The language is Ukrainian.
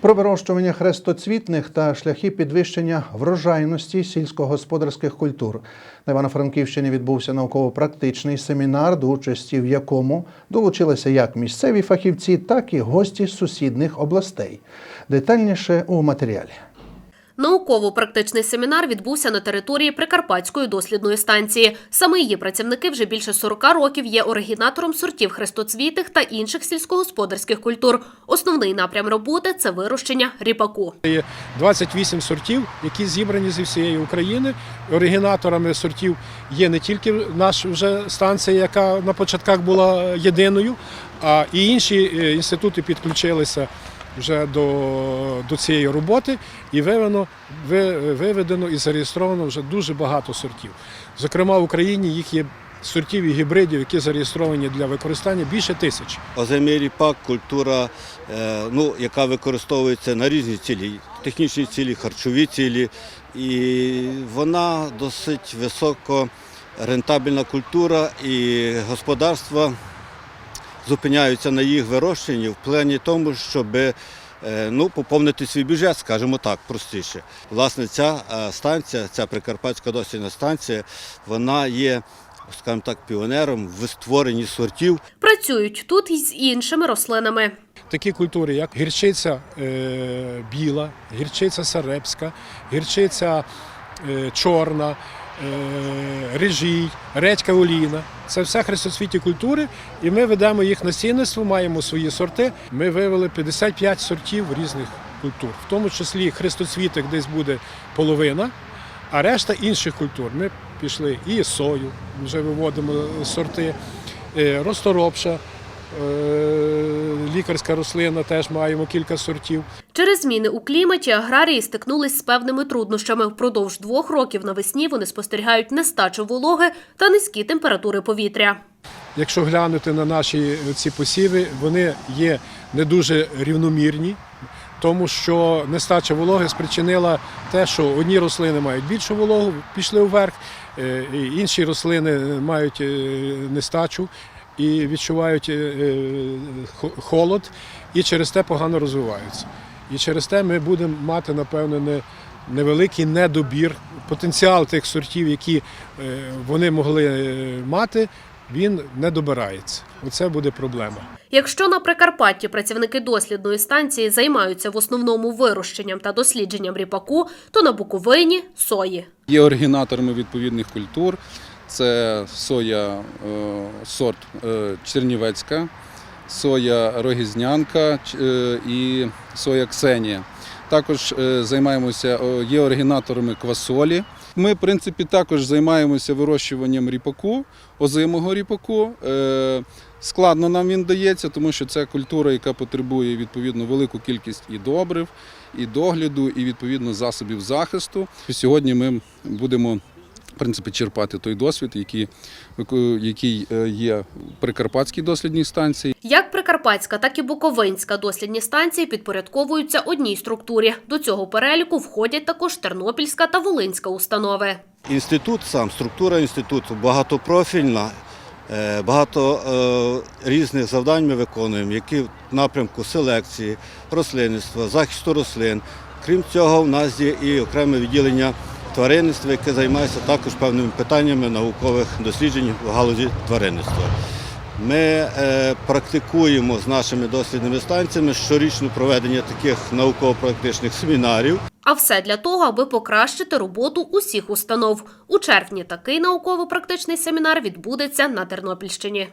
Про вирощування хрестоцвітних та шляхи підвищення врожайності сільськогосподарських культур на Івано-Франківщині відбувся науково-практичний семінар, до участі в якому долучилися як місцеві фахівці, так і гості з сусідних областей. Детальніше у матеріалі. Науково-практичний семінар відбувся на території Прикарпатської дослідної станції. Саме її працівники вже більше 40 років є оригінатором сортів хрестоцвітих та інших сільськогосподарських культур. Основний напрям роботи це вирощення ріпаку. Є 28 сортів, які зібрані зі всієї України. Оригінаторами сортів є не тільки наша вже станція, яка на початках була єдиною, а і інші е, інститути підключилися вже до, до цієї роботи і виведено, ви- виведено і зареєстровано вже дуже багато сортів. Зокрема, в Україні їх є сортів і гібридів, які зареєстровані для використання більше тисячі. Озимий ріпак культура, е, ну, яка використовується на різні цілі, технічні цілі, харчові цілі. І вона досить високо рентабельна культура і господарства зупиняються на їх вирощенні в плані тому, щоб ну, поповнити свій бюджет, скажімо так, простіше. Власне, ця е, станція, ця Прикарпатська дослідна станція, вона є, скажімо так, піонером в створенні сортів Працюють тут і з іншими рослинами. Такі культури, як гірчиця е, біла, гірчиця серебська, гірчиця е, чорна, е, рижій, редька олійна. Це все хрестоцвіті культури, і ми ведемо їх насінництво, маємо свої сорти. Ми вивели 55 сортів різних культур, в тому числі хрестоцвітик десь буде половина, а решта інших культур. Ми пішли і сою, вже виводимо сорти, е, розторопша. Е, Лікарська рослина теж маємо кілька сортів. Через зміни у кліматі аграрії стикнулись з певними труднощами. Впродовж двох років навесні вони спостерігають нестачу вологи та низькі температури повітря. Якщо глянути на наші ці посіви, вони є не дуже рівномірні, тому що нестача вологи спричинила те, що одні рослини мають більшу вологу, пішли вверх, е, інші рослини мають е, нестачу і відчувають е, холод, і через те погано розвиваються. І через те ми будемо мати, напевно, не невеликий недобір. Потенціал тих сортів, які е, вони могли е, мати, він не добирається. Оце буде проблема. Якщо на Прикарпатті працівники дослідної станції займаються в основному вирощенням та дослідженням ріпаку, то на Буковині сої. Є оригінаторами відповідних культур. Це соя е, сорт е, чернівецька, соя рогізнянка е, і соя ксенія. Також е, займаємося, є оригінаторами квасолі. Ми, в принципі, також займаємося вирощуванням ріпаку, озимого ріпаку. Е, Складно нам він дається, тому що це культура, яка потребує відповідно велику кількість і добрив, і догляду, і відповідно засобів захисту. Сьогодні ми будемо принципі черпати той досвід, який, який е, є в Прикарпатській дослідній станції. Як Прикарпатська, так і Буковинська дослідні станції підпорядковуються одній структурі. До цього переліку входять також Тернопільська та Волинська установи. Інститут, сам структура інституту багатопрофільна, е, багато е, різних завдань ми виконуємо, які в напрямку селекції, рослинництва, захисту рослин. Крім цього, в нас є і окреме відділення тваринництва, яке займається також певними питаннями наукових досліджень в галузі тваринництва. Ми е, практикуємо з нашими дослідними станціями щорічне проведення таких науково-практичних семінарів. А все для того, аби покращити роботу усіх установ. У червні такий науково-практичний семінар відбудеться на Тернопільщині.